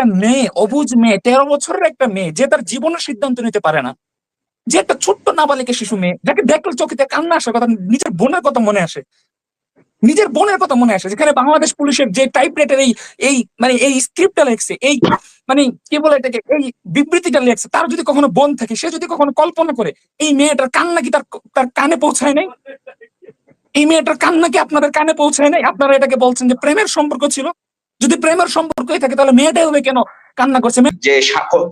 একটা মেয়ে, অবুজ মেয়ে, তেরো বছরের একটা মেয়ে, যে তার জীবনের সিদ্ধান্ত নিতে পারে না। যে একটা ছোট্ট নাবালিকা শিশু মেয়ে, যাকে দেখলে চোখেতে কান্না আসার কথা, নিজের বোনের কথা মনে আসে। নিজের বোনের কথা মনে আসে, যেখানে বাংলাদেশ পুলিশের যে টাইপ রেটের এই এই মানে এই স্ক্রিপ্টটা লেখছে, এই মানে কি বলে এটাকে, এই বিবৃতিটা লেখছে, তার যদি কখনো বোন থাকে, সে যদি কখনো কল্পনা করে, এই মেয়েটার কান্না কি তার তার কানে পৌঁছায় নাই? এই মেয়েটার কান্না কি আপনাদের কানে পৌঁছায় নাই? আপনারা এটাকে বলছেন যে প্রেমের সম্পর্ক ছিল। যদি প্রেমের সম্পর্কই থাকে, তাহলে মেয়েটাই হবে কেন কান্না করছে? যে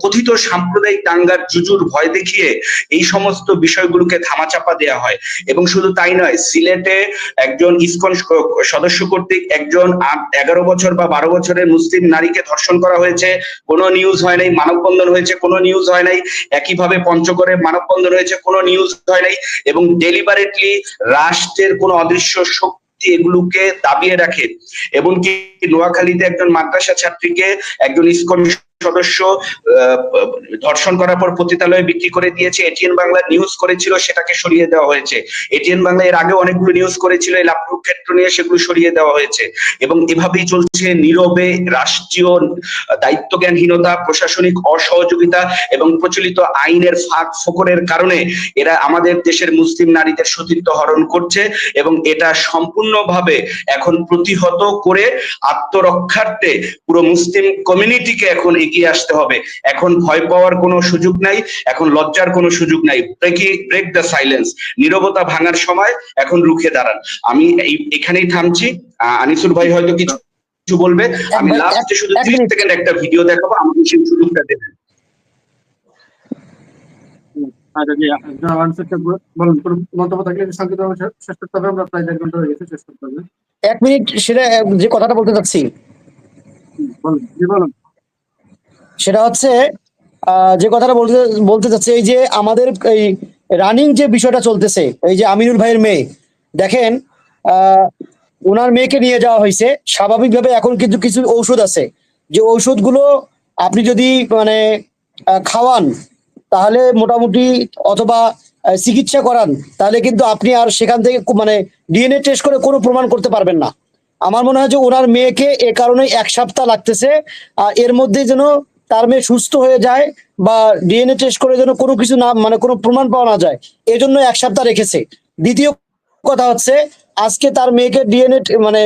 কথিত সাম্প্রদায়িক দাঙ্গার জুজুর ভয় দেখিয়ে এই সমস্ত বিষয়গুলোকে ধামাচাপা দেওয়া হয়। এবং শুধু তাই নয়, সিলেটে একজন ইসকন সদস্য কর্তৃক একজন এগারো বছর বা বারো বছরের মুসলিম নারীকে ধর্ষণ করা হয়েছে। কোনো নিউজ হয় নাই, মানববন্ধন হয়েছে, কোনো নিউজ হয় নাই। একইভাবে পঞ্চগড়ে মানববন্ধন হয়েছে, কোনো নিউজ হয় নাই। এবং ডেলিভারেটলি রাষ্ট্রের কোনো অদৃশ্য শক্তি এগুলোকে দাবিয়ে রাখে। এবং কি নোয়াখালীতে একজন মাদ্রাসা ছাত্রীকে একজন ইসকন সদস্য ধর্ষণ করার পর পতিতালয়ে বিক্রি করে দিয়েছে, এটিএন বাংলা নিউজ করেছিল, সেটাকে সরিয়ে দেওয়া হয়েছে। এটিএন বাংলা এর আগে অনেকগুলো নিউজ করেছিল, এই লাভপুর ক্ষেত্র নিয়ে সেগুলো সরিয়ে দেওয়া হয়েছে। এবং এভাবেই চলছে নীরবে রাষ্ট্রীয় দায়িত্বজ্ঞানহীনতা, প্রশাসনিক অসহযোগিতা এবং প্রচলিত আইনের ফাঁক ফোকরের কারণে এরা আমাদের দেশের মুসলিম নারীদের সতীত্ব হরণ করছে এবং এটা সম্পূর্ণভাবে এখন প্রতিহত করে আত্মরক্ষার্থে পুরো মুসলিম কমিউনিটিকে এখন এগিয়ে আসতে হবে। এখন ভয় পাওয়ার কোনো সুযোগ নাই এখন লজ্জার কোনো সুযোগ নাই। ব্রেকি ব্রেক দ্য সাইলেন্স নীরবতা ভাঙার সময় এখন রুখে দাঁড়ান। আমি এই- এখানেই থামছি। আহ, আনিসুল ভাই হয়তো কিছু কিছু বলবে। আমি লাস্টে শুধু এক ত্রিশ মিনিট। সেকেন্ড একটা ভিডিও দেখাবো। আমাকে সেই সুযোগটা দেবেন। হয়ে এক মিনিট সেটা যে কথাটা বলতে চাচ্ছি। বলুন। সেটা হচ্ছে যে কথাটা বলতে বলতে চাচ্ছি, এই যে আমাদের এই রানিং যে বিষয়টা চলতেছে, এই যে আমিনুল ভাইয়ের মেয়ে, দেখেন ওনার মেয়েকে নিয়ে যাওয়া হয়েছে। স্বাভাবিকভাবে এখন কিন্তু কিছু ঔষধ আছে। যে ঔষধগুলো আপনি যদি মানে খাওয়ান, তাহলে মোটামুটি অথবা চিকিৎসা করান, তাহলে কিন্তু আপনি আর সেখান থেকে মানে ডিএনএ টেস্ট করে কোনো প্রমাণ করতে পারবেন না। আমার মনে হয় যে ওনার মেয়েকে এ কারণে এক সপ্তাহ লাগতেছে, আর এর মধ্যে যেন তার মেয়ে সুস্থ হয়ে যায় বা ডিএনএ টেস্ট করে যেন কোনো কিছু না মানে কোনো প্রমাণ পাওয়া না যায়, এজন্য এক সপ্তাহ রেখেছে। দ্বিতীয় কথা হচ্ছে, আজকে তার মেয়েকে ডিএনএ মানে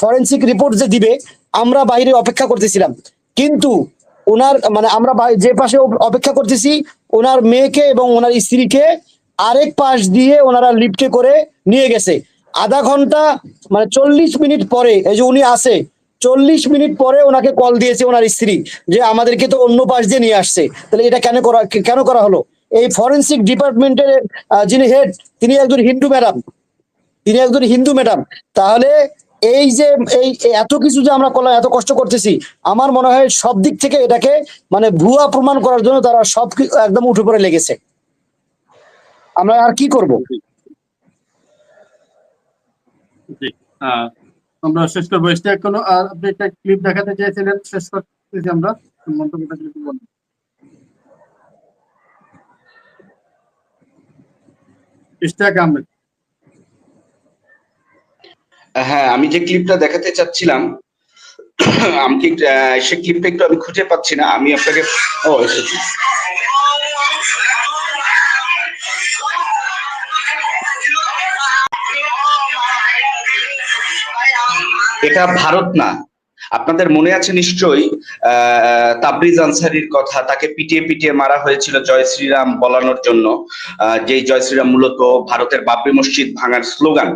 ফরেন্সিক রিপোর্ট যে দিবে, আমরা বাইরে অপেক্ষা করতেছিলাম। কিন্তু ওনার মানে আমরা যে পাশে অপেক্ষা করতেছি, ওনার মেয়েকে এবং ওনার স্ত্রীকে আরেক পাশ দিয়ে ওনারা লিফটে করে নিয়ে গেছে। আধা ঘণ্টা মানে চল্লিশ মিনিট পরে, এই যে উনি আসে চল্লিশ মিনিট পরে ওনাকে কল দিয়েছে ওনার স্ত্রী যে আমাদেরকে তো অন্য পাশ দিয়ে নিয়ে আসছে। তাহলে এটা কেন করা কেন করা হলো? এই ফরেন্সিক ডিপার্টমেন্টের যিনি হেড তিনি একজন হিন্দু ম্যাডাম তিনি একজন হিন্দু ম্যাডাম তাহলে এই যে, এই এত কিছু যে আমরা করলাম এত কষ্ট করতেছি, আমার মনে হয় সব দিক থেকে এটাকে মানে ভুয়া প্রমাণ করার জন্য তারা সব একদম উঠে পড়ে লেগেছে। আমরা আর কি করব? আমরা শেষ করব। এটা কোনো আর আপনি একটা ক্লিপ দেখাতে চেয়েছিলেন শেষ করতেছি আমরা। মন্তব্য থাকলে একটু বলুন হ্যাঁ আমি যে ক্লিপটা দেখাতে চাচ্ছিলাম, আমি সে ক্লিপটা একটু আমি খুঁজে পাচ্ছি না। আমি আপনাকে ও, এসেছি। এটা ভারত না। আপনাদের মনে আছে নিশ্চয়ই তাবরিজ আনসারির কথা, তাকে পিটিয়ে পিটিয়ে মারা হয়েছিল জয় শ্রীরাম বলানোর জন্য। যে জয় শ্রীরাম মূলত ভারতের বাবরি মসজিদ ভাঙার স্লোগান।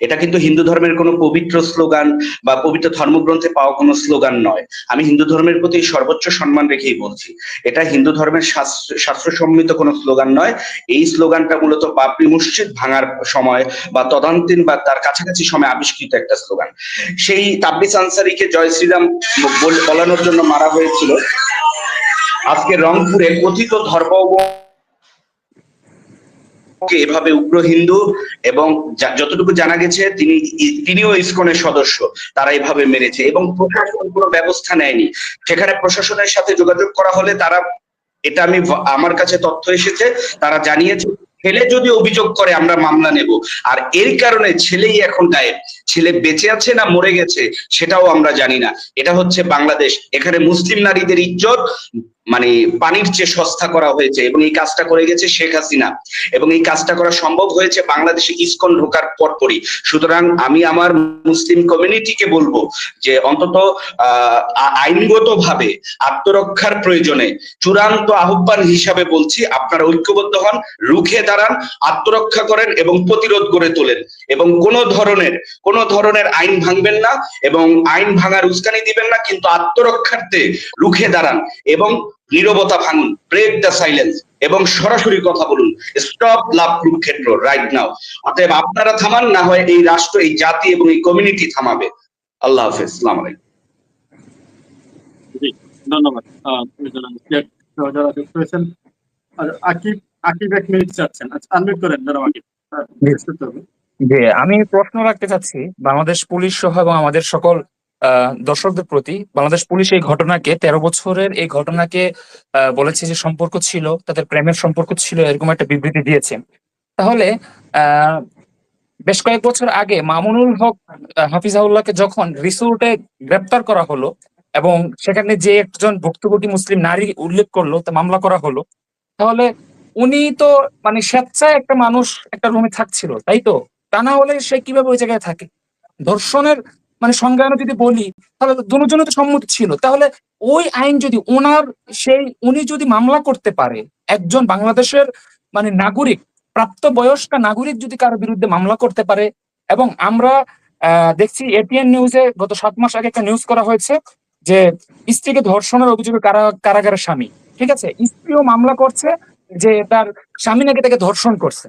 এটা কিন্তু হিন্দু ধর্মের কোনো পবিত্র স্লোগান বা পবিত্র ধর্মগ্রন্থে পাওয়া কোনো স্লোগান নয়। আমি হিন্দু ধর্মের প্রতি সর্বোচ্চ সম্মান রেখেই বলছি। এটা হিন্দু ধর্মের শাস্ত্র শাস্ত্রসম্মিত কোনো স্লোগান নয়। এই স্লোগানটা মূলত বাবরি মসজিদ ভাঙার সময় বা তদান্তীন বা তার কাছাকাছি সময় আবিষ্কৃত একটা স্লোগান। সেই তাবরিজ আনসারিকে জয় শ্রীরাম বল- বলানোর জন্য মারা হয়েছিল। আজকে রংপুরে কথিত ধর্ম এভাবে উগ্র হিন্দু এবং যতটুকু জানা গেছে, তিনি তিনিও ইসকনের সদস্য, তারা এভাবে মেরেছে এবং প্রশাসন কোনো ব্যবস্থা নেয়নি। সেখানে প্রশাসনের সাথে যোগাযোগ করা হলে তারা, এটা আমি আমার কাছে তথ্য এসেছে, তারা জানিয়েছে, ছেলে যদি অভিযোগ করে, আমরা মামলা নেব। আর এই কারণে ছেলেই এখন গায়েব। ছেলে বেঁচে আছে না মরে গেছে সেটাও আমরা জানি না। এটা হচ্ছে বাংলাদেশ। এখানে মুসলিম নারীদের ইজ্জত মানে পানির চেয়ে সস্তা করা হয়েছে এবং এই কাজটা করে গেছে শেখ হাসিনা। এবং এই কাজটা করা সম্ভব হয়েছে বাংলাদেশে ইসকন ঢোকার পরপরই। সুতরাং আমি আমার মুসলিম কমিউনিটিকে বলব যে অন্তত, আহ আইনগত ভাবে আত্মরক্ষার প্রয়োজনে চূড়ান্ত আহ্বান হিসাবে বলছি, আপনারা ঐক্যবদ্ধ হন, রুখে দাঁড়ান, আত্মরক্ষা করেন এবং প্রতিরোধ গড়ে তোলেন। এবং কোন ধরনের, কোন ধরনের আইন ভাঙবেন না এবং আইন ভাঙার উস্কানি দিবেন না কিন্তু আত্মরক্ষার্থে রুখে দাঁড়ান এবং নীরবতা ভাঙুন ব্রেক দ্য সাইলেন্স এবং সরাসরি কথা বলুন। Stop love Kurukshetra right now অতএব আপনারা থামান না হয় এই রাষ্ট্র এই জাতি এবং এই কমিউনিটি থামাবে। আল্লাহ হাফেজ। সালাম আলাইকুম। ধন্যবাদ। যারা যুক্ত হয়েছেন। আর আকিব আকিব এক মিনিট চাচ্ছেন। আচ্ছা আনমিউট করেন যারা আকিব যে আমি প্রশ্ন রাখতে চাচ্ছি, বাংলাদেশ পুলিশ সহ এবং আমাদের সকল দর্শকদের প্রতি, বাংলাদেশ পুলিশ এই ঘটনাকে তেরো বছরের এই ঘটনাকে বলেছে যে সম্পর্ক ছিল, তাদের প্রেমের সম্পর্ক ছিল, এরকম একটা বিবৃতি দিয়েছে। তাহলে বেশ কয়েক বছর আগে মামুনুল হক হাফিজাউল্লাহকে যখন রিসোর্টে গ্রেপ্তার করা হলো এবং সেখানে যে একজন ভুক্তভোগী মুসলিম নারী উল্লেখ করল, তা মামলা করা হলো, তাহলে উনি তো মানে স্বেচ্ছায় একটা মানুষ একটা রুমে থাকছিল, তাই তো? তা না হলে সে কীভাবে ওই জায়গায় থাকে? ধর্ষণের মানে সংজ্ঞায়ন যদি বলি, তাহলে দুজনের তো সম্মতি ছিল। তাহলে ওই আইন যদি ওনার, সেই উনি যদি মামলা করতে পারে, একজন বাংলাদেশের মানে নাগরিক প্রাপ্ত বয়স্ক নাগরিক যদি কারও বিরুদ্ধে মামলা করতে পারে, এবং আমরা দেখছি এটিএন নিউজে গত সাত মাস আগে একটা নিউজ করা হয়েছে যে স্ত্রীকে ধর্ষণের অভিযোগে কারা, কারাগারের স্বামী। ঠিক আছে? স্ত্রীও মামলা করছে যে তার স্বামী নাকি তাকে ধর্ষণ করছে।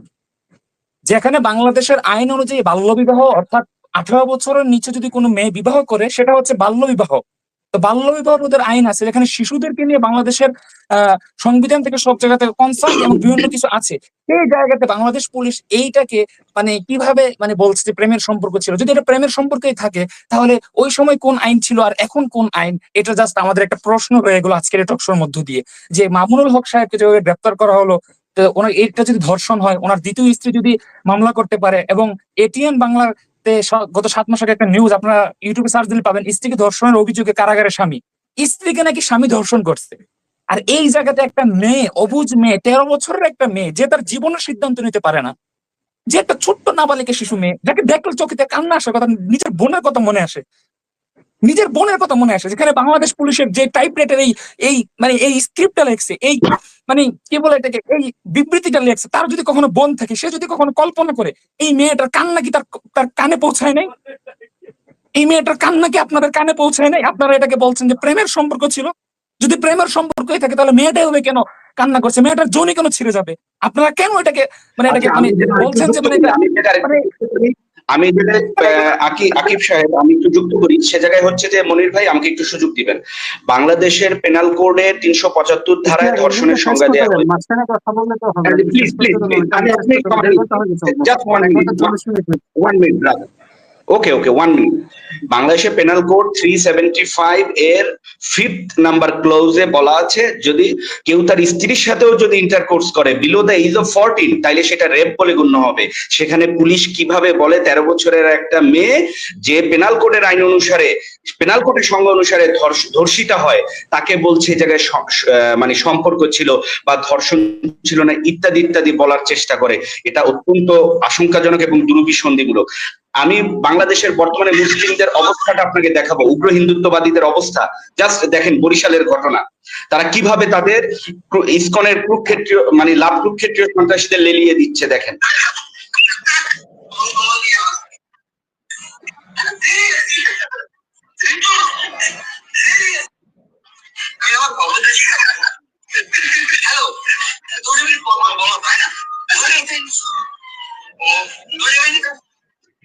যেখানে বাংলাদেশের আইন অনুযায়ী বাল্যবিবাহ অর্থাৎ আঠারো বছরের নিচে যদি কোনো মেয়ে বিবাহ করে, সেটা হচ্ছে বাল্য বিবাহ। তো বাল্য বিবাহ ওদের আইন আছে, যেখানে শিশুদেরকে নিয়ে বাংলাদেশের সংবিধান থেকে সব জায়গা থেকে কনসার্ন এবং বিভিন্ন কিছু আছে। সেই জায়গাতে বাংলাদেশ পুলিশ এইটাকে মানে কীভাবে মানে বলছে যে প্রেমের সম্পর্ক ছিল? যদি এটা প্রেমের সম্পর্কেই থাকে, তাহলে ওই সময় কোন আইন ছিল আর এখন কোন আইন? এটা জাস্ট আমাদের একটা প্রশ্ন রয়ে গেল আজকের টকশোর মধ্য দিয়ে। যে মামুনুল হক সাহেবকে যেভাবে গ্রেপ্তার করা হলো ওনার এটা যদি ধর্ষণ হয়, ওনার দ্বিতীয় স্ত্রী যদি মামলা করতে পারে এবং এটিএন বাংলাতে স- গত সাত মাস আগে একটা নিউজ আপনারা ইউটিউবে সার্চ দিলে পাবেন, স্ত্রীকে ধর্ষণের অভিযোগে কারাগারে স্বামী। স্ত্রীকে নাকি স্বামী ধর্ষণ করছে। আর এই জায়গাতে একটা মেয়ে, অবুজ মেয়ে, তেরো বছরের একটা মেয়ে, যে তার জীবনের সিদ্ধান্ত নিতে পারে না, যে একটা ছোট্ট নাবালিকা শিশু মেয়ে, যাকে দেখলে চোখেতে কান্না আসে কথা, নিজের বোনের কথা মনে আসে নিজের বোনের কথা মনে আসে যেখানে বাংলাদেশ পুলিশের যে টাইপ রেটের এই এই মানে এই স্ক্রিপ্টটা লেখছে এই মানে কি বলে এটাকে এই বিবৃতিটা লেখছে তার যদি কখনো বোন থাকে সে যদি কখনো কল্পনা করে এই মেয়েটার কান্না কি তার তার কানে পৌঁছায় নাই? এই মেয়েটার কান্না কি আপনাদের কানে পৌঁছায় নাই? আপনারা এটাকে বলছেন যে প্রেমের সম্পর্ক ছিল? যদি প্রেমের সম্পর্কই থাকে তাহলে মেয়েটাই হবে কেন কান্না করছে? মেয়েটার জনি কেন ছিঁড়ে যাবে? আপনারা কেন এটাকে মানে এটাকে মানে বলছেন যে মানে আমি যেটা আকিব সাহেব আমি একটু যুক্ত করি। সে জায়গায় হচ্ছে যে মনির ভাই আমাকে একটু সুযোগ দিবেন। বাংলাদেশের পেনাল কোডে তিনশো পঁচাত্তর ধারায় ধর্ষণের সংজ্ঞা দেওয়া হবে, হয়েছে আমি আপনি ওকে ওকে ওয়ান মিনিট বাংলাদেশের penal code three seventy five এর ফিফথ নাম্বার ক্লোজে বলা আছে, যদি কেউ তার স্ত্রীর সাথেও যদি ইন্টারকোর্স করে below the age of fourteen তাইলে সেটা রেপ বলে গণ্য হবে। সেখানে পুলিশ কীভাবে বলে? তেরো বছরের একটা মেয়ে যে পেনাল কোডের আইন অনুসারে পেনাল কোডের সংজ্ঞা অনুসারে ধর্ষ- ধর্ষিতা হয়, তাকে বলছে জায়গায় মানে সম্পর্ক ছিল বা ধর্ষণ ছিল না, ইত্যাদি ইত্যাদি বলার চেষ্টা করে। এটা অত্যন্ত আশঙ্কাজনক এবং দুরভিসন্ধিমূলক। আমি বাংলাদেশের বর্তমানে মুসলিমদের অবস্থাটা আপনাকে দেখাবো, উগ্র হিন্দুত্ববাদীদের অবস্থা। জাস্ট দেখেন বরিশালের ঘটনা। তারা কীভাবে তাদের ইস্কনের কুরুক্ষেত্রীয় মানে লাভ কুরুক্ষেত্রীয় সন্ত্রাসীদের লেলিয়ে দিচ্ছে, দেখেন।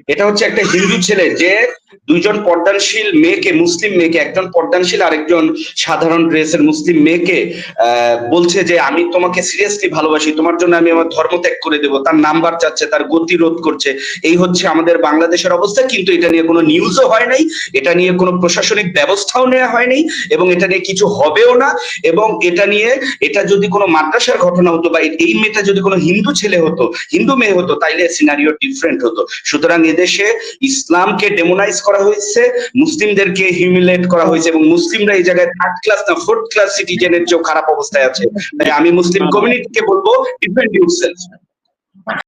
এটা হচ্ছে একটা হিন্দু ছেলে যে দুইজন পর্দানশীল মেয়েকে, মুসলিম মেয়েকে, একজন পর্দানশীল, আরেকজন সাধারণ ড্রেসের মুসলিম মেয়েকে বলছে যে আমি তোমাকে সিরিয়াসলি ভালোবাসি, তোমার জন্য আমি আমার ধর্ম ত্যাগ করে দেবো, তার নাম্বার চাচ্ছে, তার গতি রোধ করছে। এই হচ্ছে আমাদের বাংলাদেশের অবস্থা, কিন্তু এটা নিয়ে কোনো নিউজও হয় নাই, এটা নিয়ে কোনো প্রশাসনিক ব্যবস্থাও নেওয়া হয়নি এবং এটা নিয়ে কিছু হবেও না, এবং এটা নিয়ে, এটা যদি কোনো মাদ্রাসার ঘটনা হতো বা এই মেয়েটা যদি কোনো হিন্দু ছেলে হতো, হিন্দু মেয়ে হতো, তাইলে সিনারিও ডিফারেন্ট হতো। সুতরাং এদেশে ইসলামকে ডেমোনাইজ করা হয়েছে, মুসলিমদেরকে হিউমিলেট করা হয়েছে এবং মুসলিমরা এই জায়গায় থার্ড ক্লাস না ফোর্থ ক্লাস সিটিজেনের চেয়েও খারাপ অবস্থায় আছে। তাই আমি মুসলিম কমিউনিটিকে বলব ডিফেন্ড ইউরসেলফ